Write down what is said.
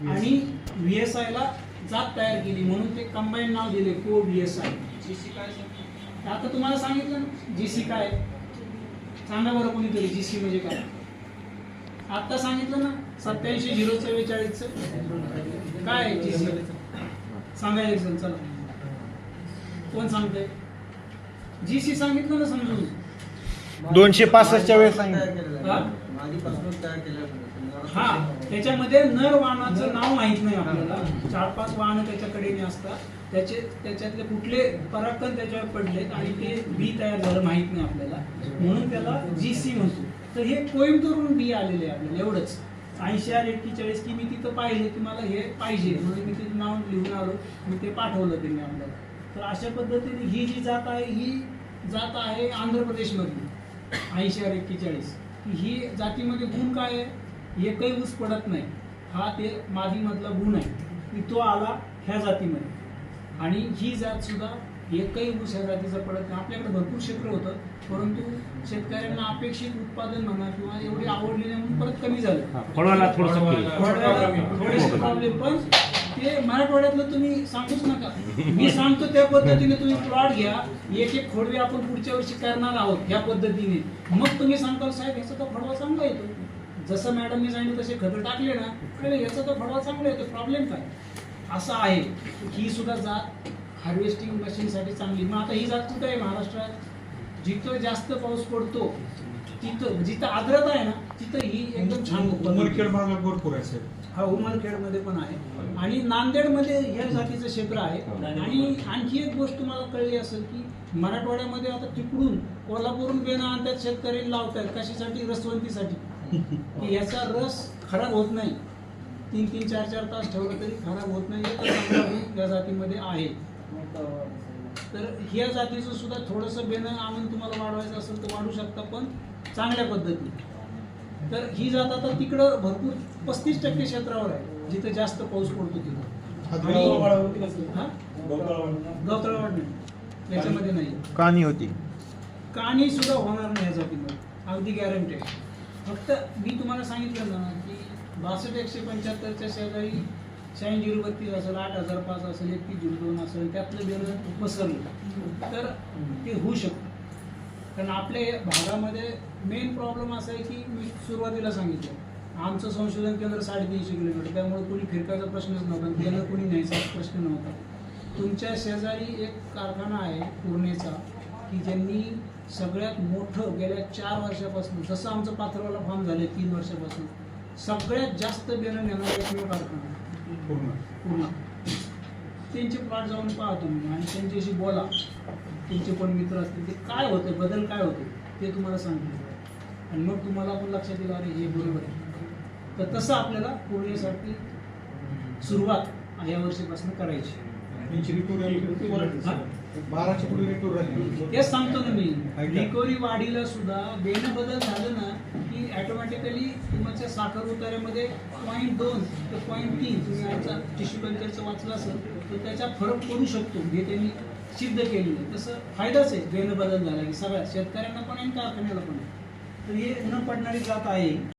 आणि V S आयला जात तयार केली म्हणून ते कंबाईन नाव दिले को व्ही एस आय आता तुम्हाला सांगितलं ना जी सी काय? सांगा बरं कोणीतरी जी सी म्हणजे काय? आता सांगितलं ना सत्याऐंशी झिरो चव्वेचाळीसचं काय आहे जी सी सांगा एक जण चला. कोण सांगतंय? जी सी सांगितलं ना समजून. दोनशे पासष्टच्या वेळेस सांगितलं. हा? तयार त्याच्यामध्ये नर वाहनाचं नाव माहीत नाही आपल्याला. चार पाच वाहन त्याच्याकडे असतात त्याचे त्याच्यातले कुठले पराक्रम त्याच्यावर पडलेत आणि ते बी तयार झालं माहीत नाही आपल्याला. म्हणून त्याला जी सी म्हणतो. तर हे कोइंबतूरून बी आलेले आहे आपल्याला एवढंच. ऐंशी आर एक्केचाळीस की मी तिथं पाहिले की मला हे पाहिजे. म्हणून मी तिथं नाव लिहून आलो. मी ते पाठवलं त्यांनी आपल्याला. तर अशा पद्धतीने ही जी जात आहे ही जात आहे आंध्र प्रदेशमधली ऐंशी आर एक्केचाळीस. ही जातीमध्ये गुण काय आहे? एकही ऊस पडत नाही. हा ते मादीमधला गुण आहे. की तो आला ह्या जातीमध्ये. आणि ही जात सुद्धा एकही ऊस ह्या जातीचा पडत नाही. आपल्याकडे भरपूर क्षेत्र होतं. परंतु शेतकऱ्यांना अपेक्षित उत्पादन म्हणा किंवा एवढी आवडली नाही म्हणून परत कमी झालं. थोडेसे प्रॉब्लेम पण ते मराठवाड्यातलं तुम्ही सांगूच नका. मी सांगतो त्या पद्धतीने तुम्ही प्लॉट घ्या. एक एक खोडवे आपण पुढच्या वर्षी करणार आहोत या पद्धतीने. मग तुम्ही सांगताल साहेब ह्याचा तर फडवा चांगला येतो. जसं मॅडमने सांगितलं तसे खतं टाकले ना कळलं ह्याचा तर फडवा चांगला येतो प्रॉब्लेम काय? असं आहे. ही सुद्धा जात हार्वेस्टिंग मशीनसाठी चांगली. मग आता ही जात कुठं आहे? महाराष्ट्रात? जिथं जास्त पाऊस पडतो तिथं जिथं आर्द्रता आहे ना तिथं ही एकदम छान उत्पन्न उमरखेड भागात भरपूर आहे साहेब. हा उमरखेडमध्ये पण आहे. आणि नांदेडमध्ये ह्या जातीचं क्षेत्र आहे. आणि आणखी एक गोष्ट तुम्हाला कळली असेल की मराठवाड्यामध्ये आता तिकडून कोल्हापूरून बेणं आणतात शेतकरी लावतात कशासाठी? रसवंतीसाठी. की याचा रस खराब होत नाही. तीन तीन चार चार तास ठेवलं तरी खराब होत नाही. हे हे या जातीमध्ये आहे. तर ह्या जातीचं सुद्धा थोडंसं बेणं आणून तुम्हाला वाढवायचं असेल तर वाढू शकता पण चांगल्या पद्धतीने. तर ही जात आता तिकडं भरपूर पस्तीस टक्के क्षेत्रावर आहे जिथे जास्त पाऊस पडतो तिथं. आणि- हा? गवताळवाड नाही. याच्यामध्ये नाही. कहाणी होती. कहाणी सुद्धा होणार नाही या जातीमध्ये. अगदी गॅरंटेड फक्त मी तुम्हाला सांगितलं ना की बासष्ट एकशे पंच्याहत्तरच्या शेजारी शहाऐंशी झिरो बत्तीस असेल आठ हजार पाच असेल एकतीस झिरो दोन असेल त्यातलं बेरं पसरलं. तर ते होऊ शकतं. कारण आपल्या भागामध्ये मेन प्रॉब्लेम असा आहे की मी सुरुवातीला सांगितलं. आमचं संशोधन केंद्र साडेतीनशे किलोमीटर त्यामुळे कोणी फिरकायचा प्रश्नच नव्हता आणि कोणी न्यायचा प्रश्न नव्हता. तुमच्या शेजारी एक कारखाना आहे पुरणेचा की ज्यांनी सगळ्यात मोठं गेल्या चार वर्षापासून जसं आमचं पाथरवाला फार्म झालं तीन वर्षापासून सगळ्यात जास्त बेनं नेणारा एकमेव कारखाना आहे. पूर्ण. पूर्ण. त्यांचे प्लॉट जाऊन पाहा तुम्ही आणि त्यांच्याशी बोला. तुमचे कोण मित्र असतील. ते काय होतं? बदल काय होते? ते तुम्हाला सांगतील. आणि मग तुम्हाला पण लक्षात येईल अरे हे बरोबर आहे. तर तसं आपल्याला पुण्यासाठी सुरुवात या वर्षीपासून करायची पुढे राहिली. तेच सांगतो ना मी. रिकव्हरी वाढीला सुद्धा बेन बदल झालं ना की ऑटोमॅटिकली तुमच्या साखर उतार्यामध्ये पॉईंट दोन ते पॉईंट तीन तुम्ही आमचा टिश्यू कल्चरचं वाचलं असेल तर त्याचा फरक पडू शकतो. हे त्यांनी सिद्ध केलेलं तसं फायदाच आहे बेन बदल झाला की सगळ्या शेतकऱ्यांना पण आहे आणि कारखान्याला पण. आहे तर हे न पडणारी जात आहे.